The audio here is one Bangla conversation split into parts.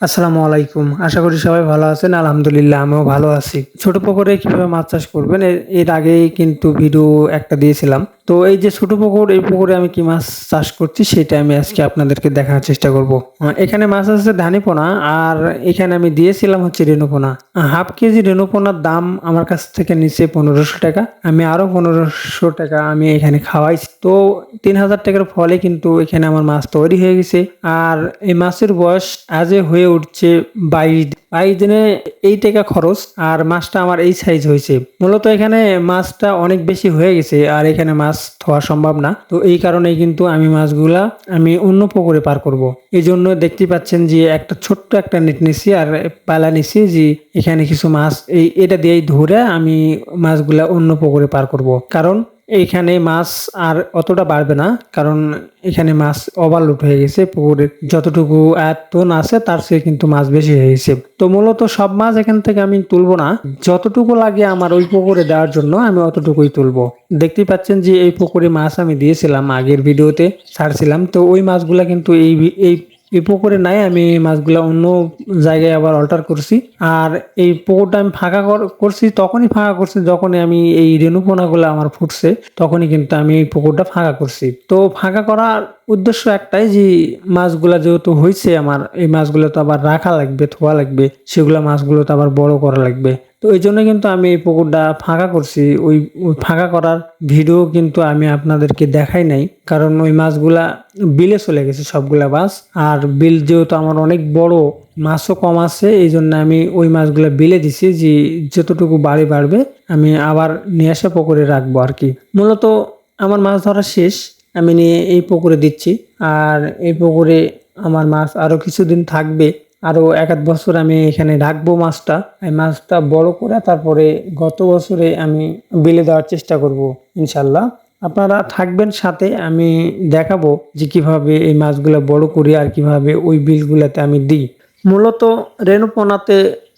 আসসালামু আলাইকুম। আশা করি সবাই ভালো আছেন। আলহামদুলিল্লাহ, আমিও ভালো আছি। ছোট পুকুরে কীভাবে মাছ চাষ করবেন? এর- আগেই কিন্তু ভিডিও একটা দিয়েছিলাম। তো এই যে ছোট পুকুর, এই পুকুরে আমি কি মাছ চাষ করছি সেটা আমি আজকে আপনাদেরকে দেখানোর চেষ্টা করব। এখানে মাছ আছে ধানিপোনা আর এখানে আমি দিয়েছিলাম হচ্ছে রেণুপোনা। হাফ কেজি রেণুপোনার দাম আমার কাছ থেকে নিচে পনেরোশো টাকা। আমি আরও পনেরোশো টাকা আমি এখানে খাওয়াইছি। তো তিন হাজার টাকার ফলে কিন্তু এখানে আমার মাছ তৈরি হয়ে গেছে। আর এই মাছের বয়স আজে হয়ে উঠছে বাইশ বাইশ দিনে এই টাকা খরচ আর মাছটা আমার এই সাইজ হয়েছে। মূলত এখানে মাছটা অনেক বেশি হয়ে গেছে আর এখানে মাছ ধোয়া সম্ভব না। তো এই কারণেই কিন্তু আমি মাছগুলা আমি অন্য পুকুরে পার করব। এই জন্য দেখতে পাচ্ছেন যে একটা ছোট্ট একটা নেট নিছি আর পালা নিছি যে এখানে কিছু মাছ এই, এটা দিয়েই ধরে আমি মাছগুলা অন্য পুকুরে পার করব। কারণ এইখানে মাছ আর অতটা বাড়বে না, কারণ এখানে মাছ ওভারলোড হয়ে গেছে পুকুরের যতটুকু আয়তন আছে তার চেয়ে কিন্তু মাছ বেশি হয়ে গেছে। তো মূলত সব মাছ এখান থেকে আমি তুলবো না, যতটুকু লাগে আমার ওই পুকুরে দেওয়ার জন্য আমি অতটুকুই তুলবো। দেখতেই পাচ্ছেন যে এই পুকুরে মাছ আমি দিয়েছিলাম আগের ভিডিওতে, ছাড়ছিলাম, তো ওই মাছগুলা কিন্তু এই এই এই পুকুরে নাই, আমি মাছগুলা অন্য জায়গায় আবার অল্টার করছি। আর এই পুকুরটা আমি ফাঁকা কর- করছি, তখনই ফাঁকা করছি যখনই আমি এই রেণুপোনাগুলো আমার ফুটছে, তখনই কিন্তু আমি এই পুকুরটা ফাঁকা করছি। তো ফাঁকা করার উদ্দেশ্য একটাই যে, মাছগুলা যেহেতু হয়েছে আমার, এই মাছগুলো তো আবার রাখা লাগবে ধোয়া লাগবে, সেগুলো মাছগুলো তো আবার বড় করা লাগবে। তো এই জন্য কিন্তু আমি এই পুকুরটা ফাঁকা করছি। ওই ফাঁকা করার ভিডিও কিন্তু আমি আপনাদেরকে দেখাই নাই। কারণ ওই মাছগুলা বিলে চলে গেছে সবগুলা মাছ। আর বিল যেহেতু আমার অনেক বড়, মাছও কম আছে, এই জন্য আমি ওই মাছগুলা বিলে দিছি যে যতটুকু বাড়ি বাড়বে আমি আবার নিয়ে আসে পুকুরে রাখব আর কি। মূলত আমার মাছ ধরা শেষ, আমি নিয়ে এই পুকুরে দিচ্ছি। আর এই পুকুরে আমার মাছ আরও কিছুদিন থাকবে। আরও এক আধ বছর আমি এখানে রাখব মাছটা। এই মাছটা বড় করে তারপরে গত বছরে আমি বিলে দেওয়ার চেষ্টা করব, ইনশাল্লাহ। আপনারা থাকবেন সাথে, আমি দেখাবো যে কীভাবে এই মাছগুলো বড় করি আর কীভাবে ওই বিলগুলোতে আমি দিই। মূলত রেণুপোনাতে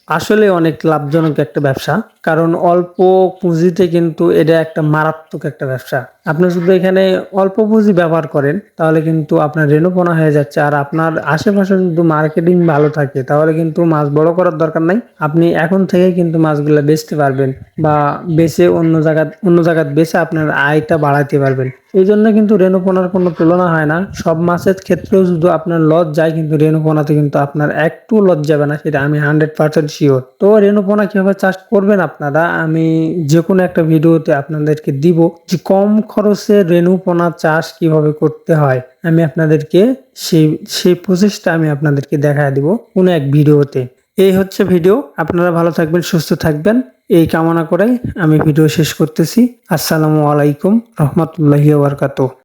আসলে অনেক লাভজনক একটা ব্যবসা, কারণ অল্প পুঁজিতে কিন্তু এটা একটা মারাত্মক একটা ব্যবসা। আপনি শুধু এখানে অল্প পুঁজি ব্যবহার করেন, তাহলে কিন্তু আপনার রেণুপোনা হয়ে যাচ্ছে। আর আপনার আশেপাশে যদি মার্কেটিং ভালো থাকে, তাহলে কিন্তু মাছ বড় করার দরকার নাই। আপনি এখন থেকে কিন্তু মাছগুলো বেচতে পারবেন বা বেচে অন্য জায়গা অন্য জায়গায় বেচে আপনার আয়টা বাড়াতে পারবেন। এই জন্য কিন্তু রেণুপোনার কোনো তুলনা হয় না। সব মাছের ক্ষেত্রেও শুধু আপনার লস যায়, কিন্তু রেণুপোনাতে কিন্তু আপনার একটু লজ যাবে না, সেটা আমি হান্ড্রেড পার্সেন্ট শিওর তো রেণুপোনা কীভাবে চাষ করবেন আপনারা, আমি যে কোনো একটা ভিডিওতে আপনাদেরকে দিব যে কম খরচে রেণুপোনা চাষ কীভাবে করতে হয়। আমি আপনাদেরকে সেই সেই প্রসেসটা আমি আপনাদেরকে দেখা দিব কোনো এক ভিডিওতে। এই হচ্ছে ভিডিও, আপনারা ভালো থাকবেন, সুস্থ থাকবেন। এই কামনা করে আমি ভিডিও শেষ করতেছি। আসসালামু আলাইকুম রহমতুল্লাহি ওবরকাতুহ